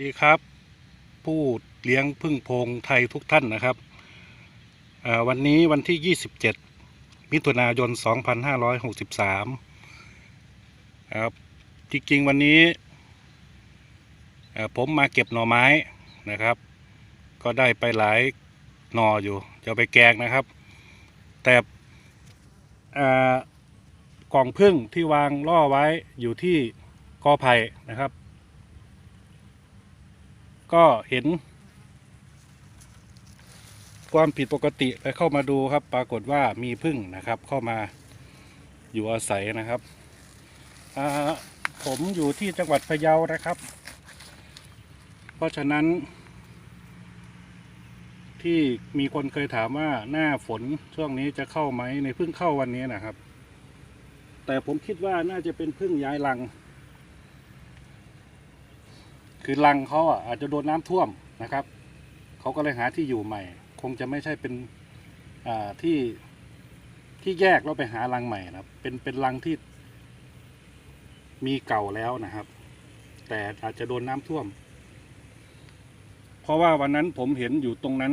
ดีครับ ผู้เลี้ยงพึ่งโพงไทยทุกท่านนะครับ วันนี้วันที่ 27 มิถุนายน 2563ครับจริงๆวันนี้ผมมาเก็บหน่อไม้นะครับ ก็ได้ไปหลายหน่ออยู่ จะไปแกงนะครับ แต่กล่องพึ่งที่วางล่อไว้อยู่ที่กอไผ่นะครับ ก็เห็น ความผิดปกติไปเข้ามาดูครับ ปรากฏว่ามีพึ่งนะครับ เข้ามาอยู่อาศัยนะครับผมอยู่ที่จังหวัดพะเยานะครับ เพราะฉะนั้น ที่มีคนเคยถามว่าหน้าฝนช่วงนี้จะเข้าไหมในพึ่งเข้าวันนี้นะครับ แต่ผมคิดว่าน่าจะเป็นพึ่งย้ายรัง คือรังเขาอะอาจจะโดนน้ำท่วมนะครับเขาก็เลยหาที่อยู่ใหม่ คงจะไม่ใช่เป็นที่ที่แยกแล้วไปหารังใหม่นะครับ เป็นเป็นรังที่มีเก่าแล้วนะครับ แต่อาจจะโดนน้ำท่วม เพราะว่าวันนั้นผมเห็นอยู่ตรงนั้น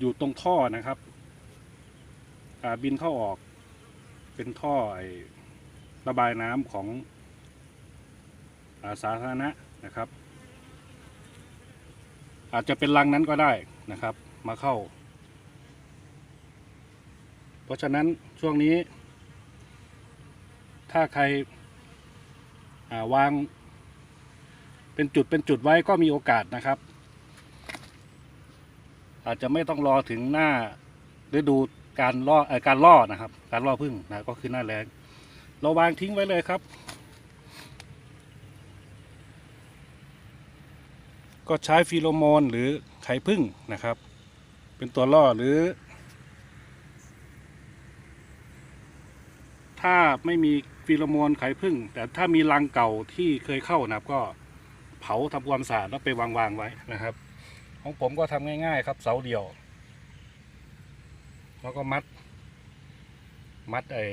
อยู่ตรงท่อนะครับบินเข้าออกเป็นท่อไอระบายน้ำของอาสาธารณะ นะครับ อาจจะเป็นรังนั้นก็ได้นะครับ มาเข้า เพราะฉะนั้นช่วงนี้ ถ้าใคราวางเป็นจุดเป็นจุดไว้ก็มีโอกาสนะครับ อาจจะไม่ต้องรอถึงหน้าฤดูการล่ออการล่อนะครับ การล่อพึ่งนะก็คือหน้าแรงเราวางทิ้งไว้เลยครับ ก็ใช้ฟีโรโมนหรือไข่พึ่งนะครับ เป็นตัวล่อหรือ ถ้าไม่มีฟีโรโมนไข่พึ่ง แต่ถ้ามีรังเก่าที่เคยเข้านะครับ ก็เผาทำความสะอาดแล้วไปวางวางไว้นะครับ ของผมก็ทำง่ายๆ ครับเสาเดียว แล้วก็มัด มัดไอ้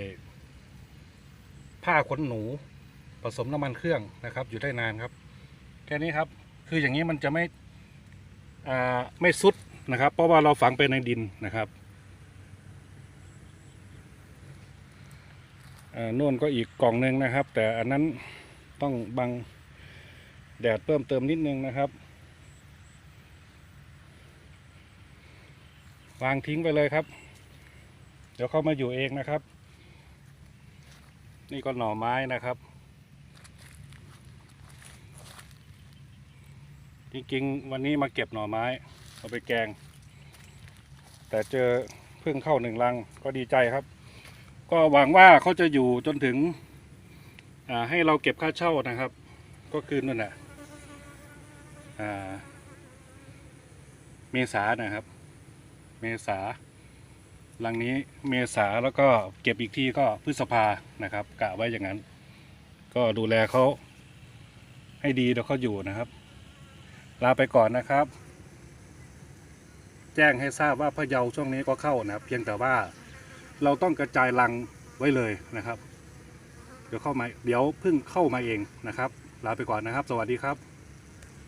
ผ้าขนหนูผสมน้ำมันเครื่องนะครับ อยู่ได้นานครับ แค่นี้ครับ คืออย่างนี้มันจะไม่ไม่ซุดนะครับ เพราะว่าเราฝังไปในดินนะครับอ่าโน่นก็อีกกล่องหนึ่งนะครับ แต่อันนั้นต้องบังแดดเพิ่มเติมนิดนึงนะครับ วางทิ้งไปเลยครับ เดี๋ยวเข้ามาอยู่เองนะครับ นี่ก็หน่อไม้นะครับ จริงๆ วันนี้มาเก็บหน่อไม้ เอาไปแกง แต่เจอเพิ่งเข้าหนึ่งลังก็ดีใจครับ ก็หวังว่าเขาจะอยู่จนถึงให้เราเก็บค่าเช่านะครับ ก็คือนั่นแหละเมษานะครับ เมษาลังนี้เมษาแล้วก็เก็บอีกทีก็พฤษภานะครับกะไว้อย่างนั้น ก็ดูแลเขาให้ดีเดี๋ยวเขาอยู่นะครับ ลาไปก่อนนะครับ แจ้งให้ทราบว่าพะเยาช่วงนี้ก็เข้านะครับเพียงแต่ว่าเราต้องกระจายรังไว้เลยนะครับ เดี๋ยวเข้ามาเดี๋ยวเพิ่งเข้ามาเองนะครับ ลาไปก่อนนะครับ สวัสดีครับ